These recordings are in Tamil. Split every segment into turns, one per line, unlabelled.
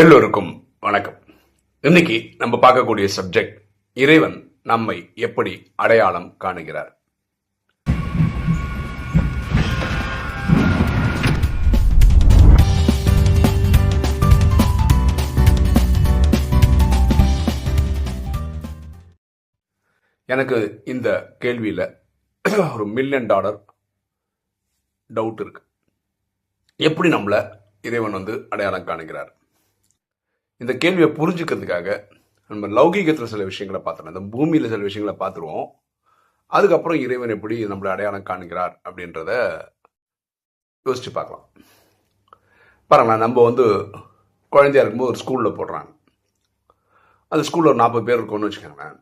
எல்லோருக்கும் வணக்கம். இன்னைக்கு நம்ம பார்க்கக்கூடிய சப்ஜெக்ட் இறைவன் நம்மை எப்படி அடையாளம் காணுகிறார்? எனக்கு இந்த கேள்வியில ஒரு மில்லியன் டாலர் டவுட் இருக்கு. எப்படி நம்மள இறைவன் வந்து அடையாளம் காணுகிறார்? இந்த கேள்வியை புரிஞ்சுக்கிறதுக்காக நம்ம லௌகீகத்தில் சில விஷயங்களை பார்த்துருவோம் இந்த பூமியில் சில விஷயங்களை பார்த்துருவோம். அதுக்கப்புறம் இறைவன் எப்படி நம்மளை அடையாளம் காணுகிறார் அப்படின்றத யோசிச்சு பார்க்கலாம். பாருங்களேன் நம்ம வந்து குழந்தையா இருக்கும்போது ஒரு ஸ்கூலில் போடுறாங்க. அந்த ஸ்கூலில் ஒரு நாற்பது பேர் இருக்கும்னு வச்சுக்கோங்களேன்.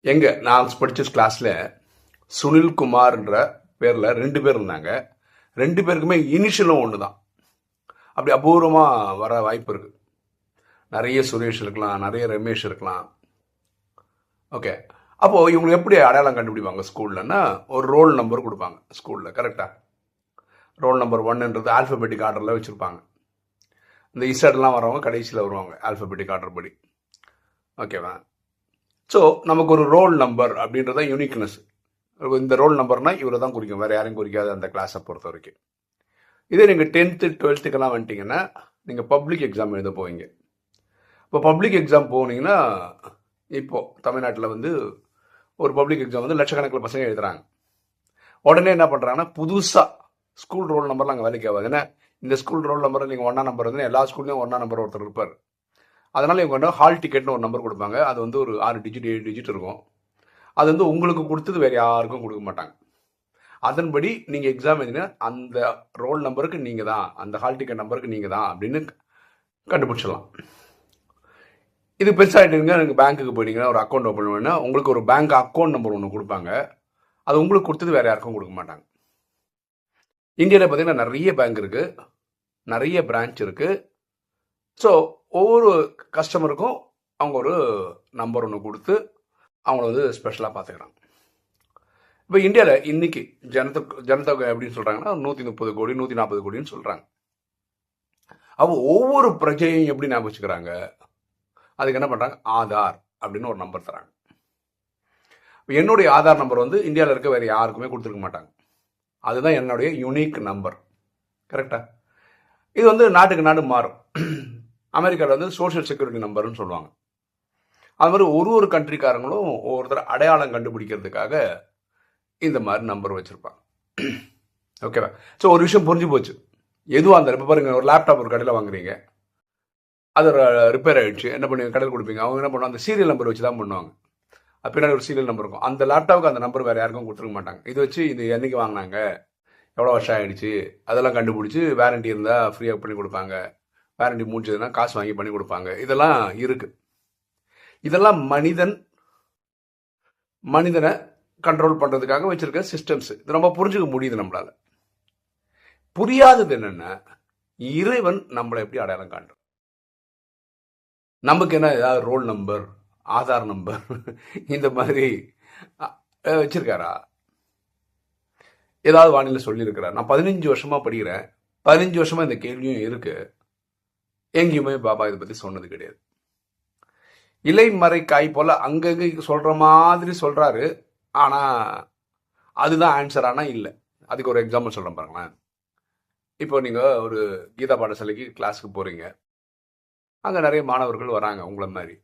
எங்கே? நான் படித்த கிளாஸில் சுனில் குமார்ன்ற பேரில் ரெண்டு பேர் இருந்தாங்க. ரெண்டு பேருக்குமே இனிஷியலும் ஒன்று தான் அப்படி அபூர்வமாக வர வாய்ப்பு இருக்குது நிறைய சுரேஷ் இருக்கலாம் நிறைய ரமேஷ் இருக்கலாம். ஓகே அப்போது இவங்க எப்படி அடையாளம் கண்டுபிடிப்பாங்க ஸ்கூல்லன்னா ஒரு ரோல் நம்பர் கொடுப்பாங்க ஸ்கூலில் கரெக்டாக ரோல் நம்பர் ஒன்னுன்றது ஆல்ஃபபெட்டிக் ஆர்டரில் வச்சுருப்பாங்க. இந்த இசட்லாம் வரவங்க கடைசியில் வருவாங்க ஆல்ஃபபெட்டிக் ஆர்டர் படி. ஓகேவா ஸோ நமக்கு ஒரு ரோல் நம்பர் அப்படின்றது தான் யூனிக்னஸ் இந்த ரோல் நம்பர்னால் இவரை தான் குறிக்கும் வேறு யாரையும் குறிக்காது அந்த கிளாஸை பொறுத்த வரைக்கும். இதே நீங்கள் டென்த்து டுவெல்த்துக்கெல்லாம் வந்துட்டிங்கன்னா நீங்கள் பப்ளிக் எக்ஸாம் எழுத போவீங்க. இப்போ பப்ளிக் எக்ஸாம் போனீங்கன்னா இப்போது தமிழ்நாட்டில் வந்து ஒரு பப்ளிக் எக்ஸாம் வந்து லட்சக்கணக்கில் பசங்க எழுதுறாங்க. உடனே என்ன பண்ணுறாங்கன்னா புதுசாக ஸ்கூல் ரோல் நம்பர்லாம் அங்கே வேலைக்கு ஆகாது. ஏன்னா இந்த ஸ்கூல் ரோல் நம்பர் நீங்கள் ஒன்றா நம்பர் வந்து எல்லா ஸ்கூல்லையும் ஒன்றா நம்பர் ஒருத்தர் இருப்பார். அதனால் இவங்க வந்து ஹால் டிக்கெட்னு ஒரு நம்பர் கொடுப்பாங்க. அது வந்து ஒரு ஆறு டிஜிட் ஏழு டிஜிட் இருக்கும். அது வந்து உங்களுக்கு கொடுத்தது வேறு யாருக்கும் கொடுக்க மாட்டாங்க. அதன்படி நீங்கள் எக்ஸாம் எழுதினா அந்த ரோல் நம்பருக்கு நீங்கள் தான் அந்த ஹால் டிக்கெட் நம்பருக்கு நீங்கள் தான் அப்படின்னு கண்டுபிடிச்சிடலாம். இது பெருசாகிட்டுங்க எனக்கு பேங்க்குக்கு போயிட்டீங்கன்னா ஒரு அக்கௌண்ட் ஓப்பன் பண்ணா உங்களுக்கு ஒரு பேங்க் அக்கௌண்ட் நம்பர் ஒன்று கொடுப்பாங்க. அது உங்களுக்கு கொடுத்தது வேறு யாருக்கும் கொடுக்க மாட்டாங்க. இந்தியாவில் பார்த்தீங்கன்னா நிறைய பேங்க் இருக்குது நிறைய பிரான்ச் இருக்குது ஸோ ஒவ்வொரு கஸ்டமருக்கும் அவங்க ஒரு நம்பர் ஒன்று கொடுத்து அவங்கள வந்து ஸ்பெஷலாக பார்த்துக்கிறாங்க இப்போ இந்தியாவில் இன்னைக்கு ஜனத்தொகை ஜனத்தொகை எப்படின்னு சொல்கிறாங்கன்னா நூற்றி முப்பது கோடி நூற்றி நாற்பது கோடின்னு சொல்கிறாங்க அப்போ ஒவ்வொரு பிரஜையும் எப்படி ஞாபகம் வச்சுக்கிறாங்க? அதுக்கு என்ன பண்ணுறாங்க ஆதார் அப்படின்னு ஒரு நம்பர் தராங்க என்னுடைய ஆதார் நம்பர் வந்து இந்தியாவில் இருக்க வேறு யாருக்குமே கொடுத்துருக்க மாட்டாங்க. அதுதான் என்னுடைய யுனிக் நம்பர் கரெக்டா இது வந்து நாட்டுக்கு நாடு மாறும். அமெரிக்காவில் வந்து சோஷியல் செக்யூரிட்டி நம்பர்னு சொல்லுவாங்க. அது மாதிரி ஒரு ஒரு கண்ட்ரிக்காரங்களும் ஒவ்வொருத்தர் அடையாளம் கண்டுபிடிக்கிறதுக்காக இந்த மாதிரி நம்பர் வச்சுருப்பாங்க. ஓகேவா ஸோ ஒரு விஷயம் புரிஞ்சு போச்சு. எதுவாக இருந்தாலும் இப்போ பாருங்க ஒரு லேப்டாப் ஒரு கடையில் வாங்குறீங்க. அது ரிப்பேர் ஆகிடுச்சு என்ன பண்ணுவீங்க கடையில் கொடுப்பீங்க. அவங்க என்ன பண்ணுவாங்க? அந்த சீரியல் நம்பர் வச்சு தான் பண்ணுவாங்க பின்னாடி ஒரு சீரியல் நம்பர் இருக்கும். அந்த லேப்டாப்புக்கு அந்த நம்பர் வேறு யாருக்கும் கொடுத்துருக்க மாட்டாங்க. இது வச்சு இது என்னைக்கு வாங்கினாங்க? எவ்வளோ வருஷம் ஆகிடுச்சு அதெல்லாம் கண்டுபிடிச்சி வேரண்டி இருந்தால் ஃப்ரீயாக பண்ணி கொடுப்பாங்க. வேரண்டி முடிஞ்சதுன்னா காசு வாங்கி பண்ணி கொடுப்பாங்க. இதெல்லாம் இருக்குது இதெல்லாம் மனிதன் மனிதனை கண்ட்ரோல் பண்ணுறதுக்காக வச்சுருக்க சிஸ்டம்ஸ் இது ரொம்ப புரிஞ்சுக்க முடியுது நம்மளால். புரியாதது என்னென்னா இறைவன் நம்மளை எப்படி அடையாளம் காண்றான்? நமக்கு என்ன ஏதாவது ரோல் நம்பர் ஆதார் நம்பர் இந்த மாதிரி வச்சிருக்காரா? ஏதாவது வானிலை சொல்லியிருக்கிறார். நான் பதினஞ்சு வருஷமாக படிக்கிறேன். பதினஞ்சு வருஷமாக இந்த கேள்வியும் இருக்குது எங்கேயுமே பாபா இதை பற்றி சொன்னது கிடையாது. இலை மறை காய் அங்கங்கே சொல்கிற மாதிரி சொல்கிறாரு ஆனால் அதுதான் ஆன்சர் ஆனால் இல்லை. அதுக்கு ஒரு எக்ஸாம்பிள் சொல்கிறேன் பாருங்களேன். இப்போ நீங்கள் ஒரு கீதா பாடசாலைக்கு கிளாஸுக்கு போகிறீங்க அங்கே நிறைய மாணவர்கள் வராங்க உங்களை மாதிரி.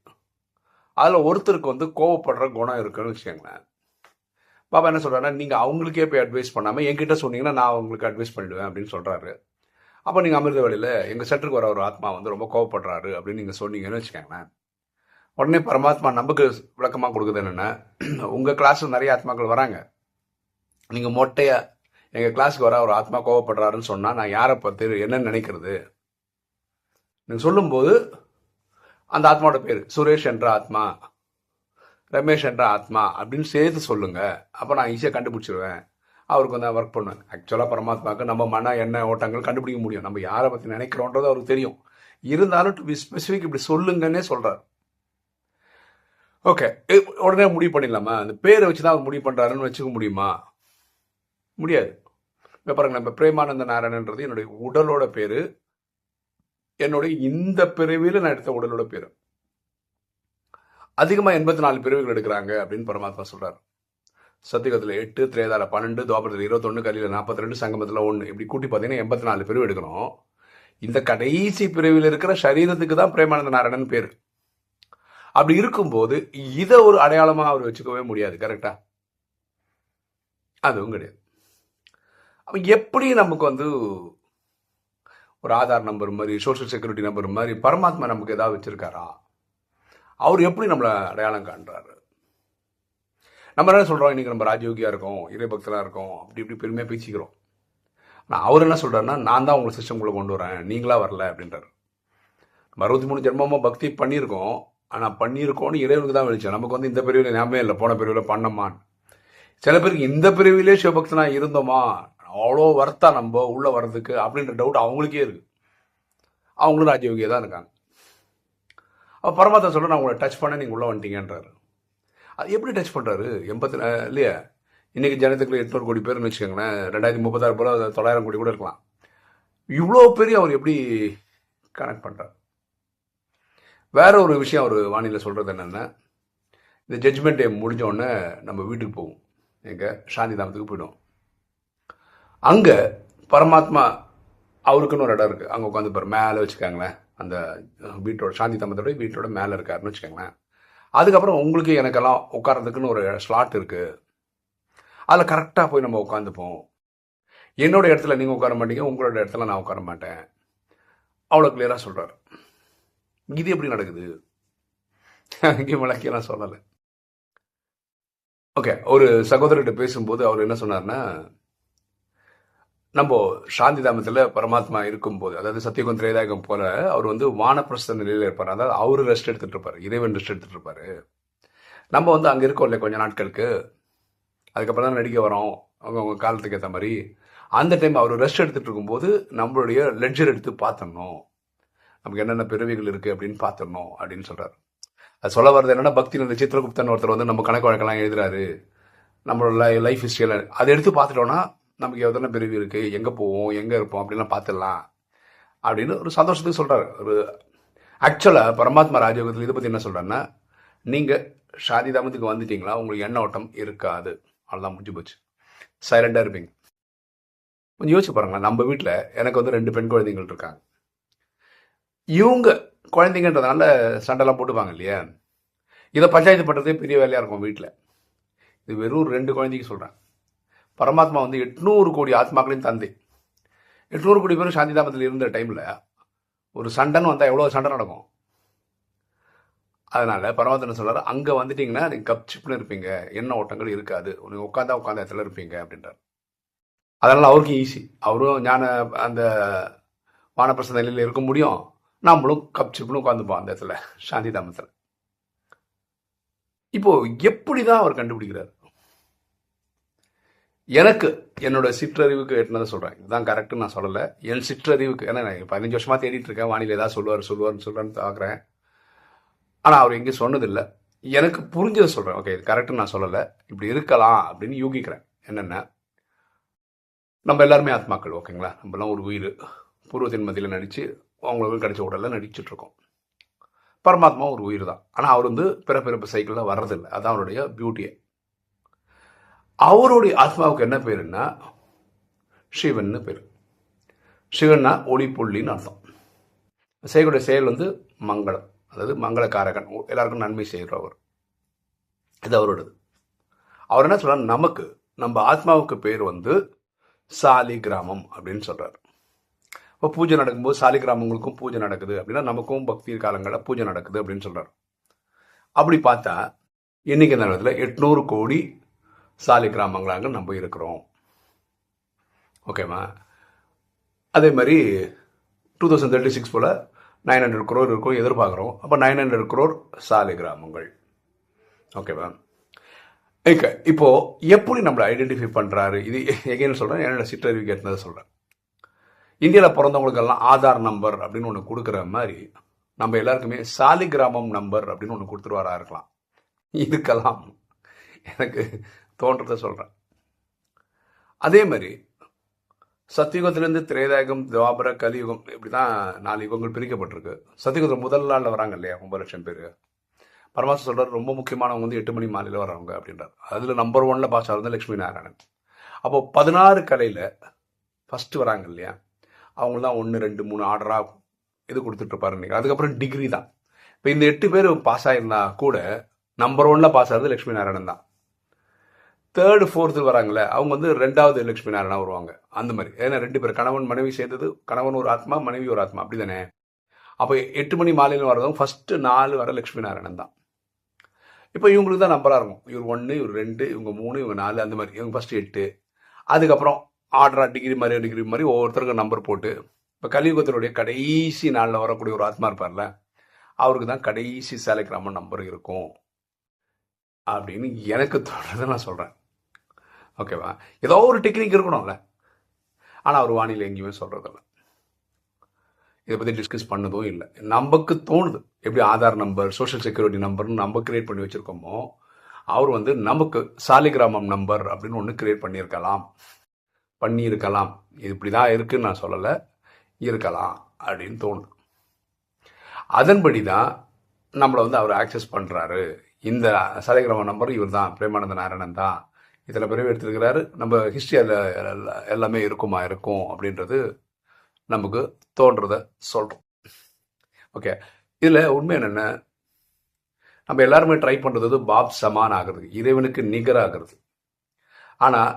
அதில் ஒருத்தருக்கு வந்து கோவப்படுற குணம் இருக்குன்னு வச்சுக்கோங்களேன். பாபா என்ன சொல்கிறாருன்னா நீங்கள் அவங்களுக்கே போய் அட்வைஸ் பண்ணாமல் என்கிட்ட சொன்னீங்கன்னா நான் உங்களுக்கு அட்வைஸ் பண்ணிடுவேன் அப்படின்னு சொல்கிறாரு அப்போ நீங்கள் அமிர்த வழியில் எங்கள் சென்டருக்கு வர ஒரு ஆத்மா வந்து ரொம்ப கோவப்படுறாரு அப்படின்னு நீங்கள் சொன்னீங்கன்னு வச்சுக்கோங்களேன். உடனே பரமாத்மா நமக்கு விளக்கமாக கொடுக்குது என்னென்னா உங்கள் கிளாஸில் நிறைய ஆத்மாக்கள் வராங்க. நீங்கள் மொட்டையாக எங்கள் கிளாஸுக்கு வர ஒரு ஆத்மா கோவப்படுறாருன்னு சொன்னால் நான் யாரை பற்றி என்ன நினைக்கிறது? சொல்லும்போது அந்த ஆத்மாவோட பேர். சுரேஷ் என்ற ஆத்மா ரமேஷ் என்ற ஆத்மா அப்படின்னு சேர்த்து சொல்லுங்க. அப்போ நான் ஈஸியாக கண்டுபிடிச்சிருவேன். அவருக்கு வந்து ஒர்க் பண்ணுவேன். ஆக்சுவலாக பரமாத்மாவுக்கு நம்ம மன எண்ண ஓட்டங்கள் கண்டுபிடிக்க முடியும். நம்ம யாரை பற்றி நினைக்கிறோன்றது அவருக்கு தெரியும். இருந்தாலும் டு பி ஸ்பெசிஃபிக் இப்படி சொல்லுங்கன்னே சொல்கிறார் ஓகே உடனே முடிவு பண்ணிடலாமா? அந்த பேரை வச்சு தான் அவர் முடிவு பண்ணுறாருன்னு வச்சுக்க முடியுமா? முடியாது. இப்போ பாருங்க நம்ம பிரேமானந்த நாராயணன்றது என்னுடைய உடலோட பேர். என்னுடைய இந்த பிறவியில் நான் எடுத்த உடலோட பேர். அதிகமாக எண்பத்தி நாலு பிறவிகள் எடுக்கிறாங்க அப்படின்னு பரமாத்மா சொல்றாரு. சத்தியகத்தில் எட்டு திரேதால பன்னெண்டு துவாபரத்தில் இருபத்தொன்று கலியில் நாற்பத்தி ரெண்டு சங்கமத்தில் ஒன்று இப்படி கூட்டி பார்த்தீங்கன்னா எண்பத்தி நாலு பிரிவு எடுக்கணும். இந்த கடைசி பிரிவில் இருக்கிற சரீரத்துக்கு தான் பிரேமானந்த நாராயணன் பேர். அப்படி இருக்கும்போது இதை ஒரு அடையாளமாக அவர் வச்சுக்கவே முடியாது கரெக்டா அதுவும் கிடையாது. அப்போ எப்படி நமக்கு வந்து ஒரு ஆதார் நம்பர் மாதிரி சோஷியல் செக்யூரிட்டி நம்பர் மாதிரி பரமாத்மா நமக்கு ஏதாவது வச்சுருக்காரா? அவர் எப்படி நம்மளை அடையாளம் காண்றாரு? நம்ம என்ன சொல்கிறோம் இன்னைக்கு நம்ம ராஜயோகியாக இருக்கோம் இறைபக்தரா இருக்கோம் அப்படி இப்படி பெருமையாக பேசிக்கிறோம். ஆனால் அவர் என்ன சொல்கிறாருன்னா நான் தான் உங்களை சிஸ்டம்குள்ளே கொண்டு வரேன் நீங்களாக வரல அப்படின்றாரு. நம்ம அறுபத்தி மூணு ஜென்மமாக பக்தி பண்ணியிருக்கோம் ஆனால் பண்ணியிருக்கோம்னு இறைவனுக்கு தான் வெளிச்சம். நமக்கு வந்து இந்த பிரிவில் ஞாபகம் இல்லை. போன பிரிவில் பண்ணமான். சில பேருக்கு இந்த பிரிவிலே சிவபக்தனாக இருந்தோமா? அவ்வளோ வர்த்தா நம்ம உள்ளே வர்றதுக்கு அப்படின்ற டவுட் அவங்களுக்கே இருக்கு. அவங்களும் ராஜயோகியாக தான் இருக்காங்க. அப்போ பரமாத்மா சொல்ற நான் உங்களை டச் பண்ண நீங்கள் உள்ளே வந்துட்டீங்கன்றாரு. அது எப்படி டச் பண்ணுறாரு எண்பத்தி இல்லையா? இன்றைக்கி ஜனத்துக்குள்ள எட்நூறு கோடி பேர்னு வச்சுக்கோங்களேன் ரெண்டாயிரத்தி முப்பத்தாறு போல தொள்ளாயிரம் கோடி கூட இருக்கலாம். இவ்வளோ பெரிய அவர் எப்படி கனெக்ட் பண்ணுறார் வேற ஒரு விஷயம் அவர் வானியில் சொல்கிறது என்னென்னா இந்த ஜட்ஜ்மெண்ட் டே முடிஞ்சோடனே நம்ம வீட்டுக்கு போவோம். எங்கள் சாந்தி தாமத்துக்கு போயிடும் அங்கே பரமாத்மா அவருக்குன்னு ஒரு இடம் இருக்குது அங்கே உட்காந்து மேலே வச்சுக்காங்களேன். அந்த வீட்டோட சாந்தி தம்பத்தோடய வீட்டோட மேலே இருக்காருன்னு வச்சுக்கோங்களேன். அதுக்கப்புறம் உங்களுக்கு எனக்கெல்லாம் உட்கார்றதுக்குன்னு ஒரு ஸ்லாட் இருக்குது அதில் கரெக்டாக போய் நம்ம உட்காந்துப்போம் என்னோட இடத்துல நீங்கள் உட்கார மாட்டீங்க உங்களோட இடத்துல நான் உட்கார மாட்டேன். அவ்வளோ கிளியராக சொல்கிறார் இது எப்படி நடக்குது? அங்கே விளக்கியெல்லாம் சொல்லலை. ஓகே ஒரு சகோதரர்கிட்ட பேசும்போது அவர் என்ன சொன்னார்னா நம்ம சாந்தி தாமத்தில் பரமாத்மா இருக்கும்போது அதாவது சத்தியகுந்த திரேதாயகம் போல அவர் வந்து வானப்பிரஸ்த நிலையில் இருப்பார். அதாவது அவர் ரெஸ்ட் எடுத்துட்டு இருப்பார். இறைவன் ரெஸ்ட் எடுத்துட்டு இருப்பாரு. நம்ம வந்து அங்கே இருக்கோம் இல்லை கொஞ்சம் நாட்களுக்கு. அதுக்கப்புறம் தான் நடிக்க வரோம். அவங்கவுங்க காலத்துக்கு ஏற்ற மாதிரி. அந்த டைம் அவர் ரெஸ்ட் எடுத்துட்டு இருக்கும்போது நம்மளுடைய லெட்ஜர் எடுத்து பார்த்தணும் நமக்கு என்னென்ன பிறவிகள் இருக்குது அப்படின்னு பார்த்தணும் அப்படின்னு சொல்கிறார் அது சொல்ல வர்றது என்னன்னா பக்தி இந்த சித்திரகுப்தன் ஒருத்தர் வந்து நம்ம கணக்கு வழக்கெல்லாம் எழுதுறாரு. நம்மளோட லைஃப் ஹிஸ்டரியெல்லாம் அதை எடுத்து பார்த்துட்டோம்னா நமக்கு எதனா பிரிவு இருக்குது எங்கே போவோம்? எங்கே இருப்போம்? அப்படின்லாம் பார்த்துடலாம். அப்படின்னு ஒரு சந்தோஷத்துக்கு சொல்றாரு. ஒரு ஆக்சுவலா பரமாத்மா ராஜயோகத்தில் இதை பத்தி என்ன சொல்றாருன்னா நீங்க ஷாதி தாமத்துக்கு வந்துட்டீங்களா? உங்களுக்கு எண்ண ஓட்டம் இருக்காது. அவ்வளோதான் முடிஞ்சு போச்சு. சைலண்டாக இருப்பீங்க. கொஞ்சம் யோசிச்சு பாருங்களேன். நம்ம வீட்டில் எனக்கு வந்து ரெண்டு பெண் குழந்தைங்கள் இருக்காங்க. இவங்க குழந்தைங்கன்றதுனால சண்டைலாம் போட்டுப்பாங்க இல்லையா? இதை பஞ்சாயத்து பண்ணுறதே பெரிய வேலையாக இருக்கும் வீட்டில் இது வெறும் ரெண்டு குழந்தைக்கு சொல்கிறேன் பரமாத்மா வந்து எட்நூறு கோடி ஆத்மாக்களையும் தந்தை. எட்நூறு கோடி பேரும் சாந்தி தாமத்தில் இருந்த டைமில் ஒரு சண்டைன்னு வந்தால் எவ்வளோ சண்டை நடக்கும்? அதனால் பரமாத்மா சொல்கிறார் அங்கே வந்துட்டிங்கன்னா நீங்கள் கப் சிப்னு இருப்பீங்க. என்ன ஓட்டங்கள் இருக்காது. நீங்கள் உட்காந்தா உட்காந்த இடத்துல இருப்பீங்க அப்படின்றார். அதனால் அவருக்கும் ஈஸி அவரும் ஞான அந்த வானப்பிரச நிலையில் இருக்க முடியும். நம்மளும் கப் சிப்னு உட்காந்துப்போம் அந்த இடத்துல சாந்தி தாமத்தில் இப்போ எப்படி தான் அவர் கண்டுபிடிக்கிறார்? எனக்கு என்னோட சிற்றறிவுக்கு எட்டினதை சொல்கிறேன் இதுதான் கரெக்ட்னு நான் சொல்லலை. என் சிற்றறிவுக்கு ஏன்னா நான் பதினஞ்சு வருஷமாக தேடிட்டு இருக்கேன். வானிலை ஏதாவது சொல்லுவார் சொல்லுவார்னு சொல்றேன்னு பார்க்குறேன். ஆனால் அவர் எங்கேயும் சொன்னதில்லை. எனக்கு புரிஞ்சதை சொல்கிறேன் ஓகே இது கரெக்ட்னு நான் சொல்லலை. இப்படி இருக்கலாம் அப்படின்னு யூகிக்கிறேன். என்னென்ன? நம்ம எல்லாருமே ஆத்மாக்கள் ஓகேங்களா நம்மலாம் ஒரு உயிர். பூர்வத்தின் மத்தியில் நடித்து அவங்களுக்கு கிடைச்ச உடலில் நடிச்சிட்ருக்கோம் பரமாத்மா ஒரு உயிர் தான் ஆனால் அவர் வந்து பிற பிறப்பு சைக்கிளில் வர்றதில்லை. அதான் அவருடைய பியூட்டியை அவருடைய ஆத்மாவுக்கு என்ன பேருன்னா சிவன்னு பேர். சிவன்னா ஒளி புள்ளின்னு அர்த்தம். செய்யக்கூடிய செயல் வந்து மங்களம். அதாவது மங்களக்காரகன். எல்லாருக்கும் நன்மை செய்கிறவர் இது அவரோடது அவர் என்ன சொல்றாரு? நமக்கு நம்ம ஆத்மாவுக்கு பேர் வந்து சாலி கிராமம் அப்படின்னு சொல்றாரு. இப்போ பூஜை நடக்கும்போது சாலி கிராமங்களுக்கும் பூஜை நடக்குது அப்படின்னா நமக்கும் பக்தி காலங்களில் பூஜை நடக்குது அப்படின்னு சொல்றாரு. அப்படி பார்த்தா இன்னைக்கு நேரத்தில் எட்நூறு கோடி சாலி கிராமங்களாக நம்ம இருக்கிறோம். ஓகேவா? அதே மாதிரி டூ தௌசண்ட் தேர்ட்டி சிக்ஸ் போல் நைன் ஹண்ட்ரட் குரோர் இருக்கும் எதிர்பார்க்குறோம். அப்போ நைன் ஹண்ட்ரட் குரோர் சாலை கிராமங்கள். ஓகேவா? ஓகே இப்போ எப்படி நம்மளை ஐடென்டிஃபை பண்ணுறாரு இது எகைன்னு சொல்கிறேன் என்னோட சிற்றறிவு கேட்டதை சொல்கிறேன் இந்தியாவில் பிறந்தவங்களுக்கெல்லாம் ஆதார் நம்பர் அப்படின்னு ஒன்று கொடுக்குற மாதிரி நம்ம எல்லாருக்குமே சாலி கிராமம் நம்பர் அப்படின்னு ஒன்று கொடுத்துருவாரா இருக்கலாம் இதுக்கெல்லாம் எனக்கு தோன்றதை சொல்கிறேன் அதே மாதிரி சத்தியுகத்திலேருந்து திரேதாயுகம் துவாபர கலியுகம் இப்படி தான் நாலு யுகங்கள் பிரிக்கப்பட்டிருக்கு. சத்தியுகத்தில் முதல் நாளில் வராங்க இல்லையா ஒன்பது லட்சம் பேர். பரமாசம் சொல்கிறார் ரொம்ப முக்கியமானவங்க வந்து எட்டு மணி மாலையில் வரவங்க அப்படின்றார். அதில் நம்பர் ஒன்ல பாஸ் ஆகிறது லக்ஷ்மி நாராயணன். அப்போது பதினாறு கலையில் ஃபஸ்ட்டு வராங்க இல்லையா அவங்க தான் ஒன்று ரெண்டு மூணு ஆர்டராக இது கொடுத்துட்ருப்பாரு நீங்கள் அதுக்கப்புறம் டிகிரி தான். இப்போ இந்த எட்டு பேர் பாஸ் ஆயிருந்தா கூட நம்பர் ஒன்ல பாஸ் ஆகிறது லக்ஷ்மி நாராயணன் தான். தேர்டு ஃபோர்த்து வராங்களே அவங்க வந்து ரெண்டாவது லட்சுமி நாராயணா வருவாங்க. அந்த மாதிரி. ஏன்னா ரெண்டு பேர் கணவன் மனைவி சேர்ந்தது கணவன் ஒரு ஆத்மா மனைவி ஒரு ஆத்மா. அப்படி தானே? அப்போ எட்டு மணி மாலையில் வர்றதும் ஃபஸ்ட்டு நாலு வர லட்சுமி நாராயணன் தான். இப்போ இவங்களுக்கு தான் நம்பராக இருக்கும். இவர் ஒன்று இவர் ரெண்டு இவங்க மூணு இவங்க நாலு அந்த மாதிரி. இவங்க ஃபஸ்ட்டு எட்டு. அதுக்கப்புறம் ஆர்டரா டிகிரி மாதிரி டிகிரி மாதிரி ஒவ்வொருத்தருக்கும் நம்பர் போட்டு இப்போ கலியுகத்தினுடைய கடைசி நாளில் வரக்கூடிய ஒரு ஆத்மா இருப்பார்ல அவருக்கு தான் கடைசி சேலைக்கிராம நம்பர் இருக்கும். அப்படின்னு எனக்கு தோன்றதை நான் சொல்கிறேன் ஓகேவா? ஏதோ ஒரு டெக்னிக் இருக்கணும்ல. ஆனால் அவர் வானிலை எங்கேயுமே சொல்கிறதில்ல இதை பற்றி டிஸ்கஸ் பண்ணதும் இல்லை. நமக்கு தோணுது. எப்படி ஆதார் நம்பர் சோஷியல் செக்யூரிட்டி நம்பர்னு நம்ம கிரியேட் பண்ணி வச்சுருக்கோமோ அவர் வந்து நமக்கு சாலிகிராமம் நம்பர் அப்படின்னு ஒன்று கிரியேட் பண்ணியிருக்கலாம். பண்ணியிருக்கலாம். இது இப்படி தான் இருக்குன்னு நான் சொல்லலை. இருக்கலாம் அப்படின்னு தோணுது. அதன்படி தான் நம்மளை வந்து அவர் ஆக்சஸ் பண்ணுறாரு இந்த சாலிகிராம நம்பர் இவர் தான் பிரேமானந்த நாராயணன் தான். இதில் பிறகு எடுத்திருக்கிறாரு நம்ம ஹிஸ்ட்ரி அதில் எல்லாமே இருக்குமா இருக்கும் அப்படின்றது நமக்கு தோன்றதை சொல்கிறோம் ஓகே இதில் உண்மை என்னென்ன? நம்ம எல்லாருமே ட்ரை பண்ணுறது பாப் சமான் ஆகிறது இறைவனுக்கு நிகராகிறது ஆனால்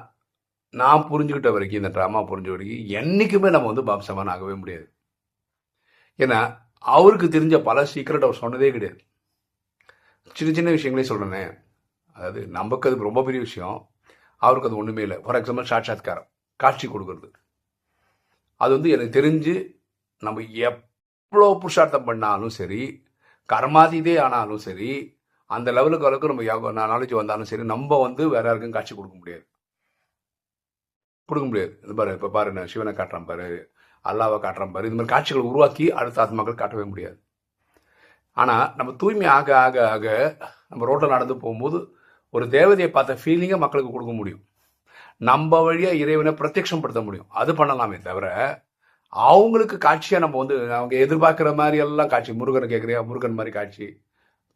நான் புரிஞ்சுக்கிட்ட வரைக்கும் இந்த ட்ராமா புரிஞ்ச வரைக்கும் என்றைக்குமே நம்ம வந்து பாப் சமான் ஆகவே முடியாது. ஏன்னா அவருக்கு தெரிஞ்ச பல சீக்கிரட் அவர் சொன்னதே கிடையாது. சின்ன சின்ன விஷயங்களே சொல்கிறேனே அதாவது நமக்கு அது ரொம்ப பெரிய விஷயம். அவருக்கு அது ஒன்றுமே இல்லை. ஃபார் எக்ஸாம்பிள் சாட்சாத்காரம். காட்சி கொடுக்கறது. அது வந்து எனக்கு தெரிஞ்சு நம்ம எவ்வளோ புருஷார்த்தம் பண்ணாலும் சரி கர்மாதீதே ஆனாலும் சரி அந்த லெவலுக்கு அளவுக்கு நம்ம யோகா நாலேஜ் வந்தாலும் சரி நம்ம வந்து வேற யாருக்கும் காட்சி கொடுக்க முடியாது. கொடுக்க முடியாது. இது பாரு இப்போ பாரு நான் சிவனை காட்டுறேன் பாரு அல்லாவை காட்டுறேன் பாரு இது மாதிரி காட்சிகளை உருவாக்கி அடுத்த ஆத்மாக்கள் காட்டவே முடியாது. ஆனால் நம்ம தூய்மை ஆக ஆக ஆக நம்ம ரோட்டில் நடந்து போகும்போது ஒரு தேவதையை பார்த்த ஃபீலிங்கை மக்களுக்கு கொடுக்க முடியும். நம்ம வழியாக இறைவனை பிரத்யட்சம் படுத்த முடியும். அது பண்ணலாமே தவிர அவங்களுக்கு காட்சியாக நம்ம வந்து அவங்க எதிர்பார்க்குற மாதிரி எல்லாம் காட்சி முருகனை கேட்குறியா முருகன் மாதிரி காட்சி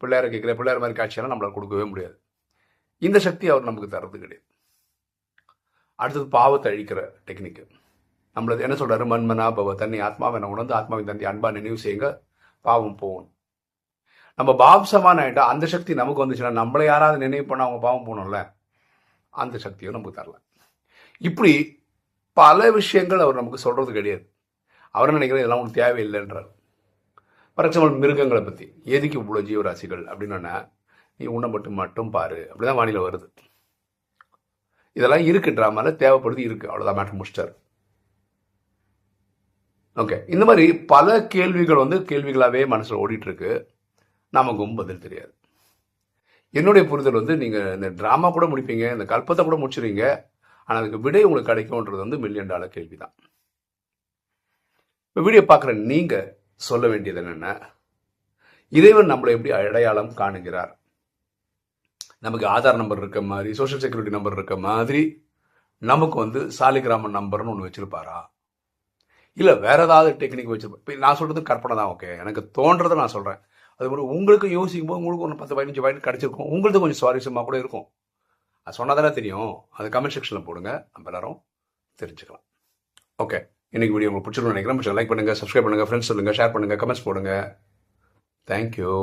பிள்ளையார கேட்குறியா பிள்ளையார் மாதிரி காட்சியெல்லாம் நம்மளால் கொடுக்கவே முடியாது. இந்த சக்தி அவர் நமக்கு தரது கிடையாது. அடுத்தது பாவத்தை அழிக்கிற டெக்னிக்கு நம்மளது என்ன சொல்கிறாரு மண்மனா பவ தண்ணி ஆத்மாவை நான் உணர்ந்து ஆத்மாவின் தந்தி அன்பா நினைவு செய்யுங்க. பாவம் போகும். நம்ம பாப்சமான ஆயிட்டா அந்த சக்தி நமக்கு வந்துச்சுன்னா நம்மளை யாராவது நினைவு பண்ண அவங்க பாவம் போகணும்ல அந்த சக்தியும் நமக்கு தரல. இப்படி பல விஷயங்கள் அவர் நமக்கு சொல்கிறது கிடையாது. அவர் நினைக்கிறது இதெல்லாம் உங்களுக்கு தேவையில்லைன்றார். ஃபார் எக்ஸாம்பிள் மிருகங்களை பற்றி எதுக்கு இவ்வளோ ஜீவராசிகள் அப்படின்னா நீ உன்னை மட்டும் மட்டும் பாரு. அப்படிதான் வானிலை வருது. இதெல்லாம் இருக்கு ட்ராமால தேவைப்படுது இருக்கு. அவ்வளோதான் மேட்ரு முடிச்சிட்டார். ஓகே இந்த மாதிரி பல கேள்விகள் வந்து கேள்விகளாகவே மனசில் ஓடிட்டுருக்கு நமக்கும் பதில் தெரியாது. என்னுடைய புரிதல் வந்து நீங்கள் இந்த ட்ராமா கூட முடிப்பீங்க இந்த கல்பத்தை கூட முடிச்சுறீங்க ஆனால் அதுக்கு விடை உங்களுக்கு கிடைக்கும்ன்றது வந்து மில்லியன் டாலர் கேள்வி தான் இப்போ வீடியோ பார்க்குற நீங்கள் சொல்ல வேண்டியது என்னென்ன இறைவன் நம்மளை எப்படி அடையாளம் காணுகிறார்? நமக்கு ஆதார் நம்பர் இருக்க மாதிரி சோஷியல் செக்யூரிட்டி நம்பர் இருக்க மாதிரி நமக்கு வந்து சாலிகிராமன் நம்பர்னு ஒன்று வச்சுருப்பாரா? இல்லை வேற ஏதாவது டெக்னிக் வச்சுருப்பா இப்போ நான் சொல்கிறது கற்பனை தான் ஓகே எனக்கு தோன்றதை நான் சொல்கிறேன் அது மாதிரி உங்களுக்கு யோசிக்கும் போது உங்களுக்கு ஒன்று பத்து பதினஞ்சு பாயிண்ட் கிடச்சிருக்கும். உங்களுக்கு கொஞ்சம் சுவாரஸ்யமாக கூட இருக்கும். அது சொன்னால் தானே தெரியும். அது கமெண்ட் செக்ஷனில் போடுங்க. நம்ம எல்லாரும் தெரிஞ்சுக்கலாம். ஓகே இன்னைக்கு வீடியோ உங்களுக்கு பிடிச்சிருக்கணும் நினைக்கிறேன். லைக் பண்ணுங்கள் சப்ஸ்கிரைப் பண்ணுங்கள் ஃப்ரெண்ட்ஸ் சொல்லுங்கள் ஷேர் பண்ணுங்கள் கமெண்ட்ஸ் போடுங்க. தேங்க்யூ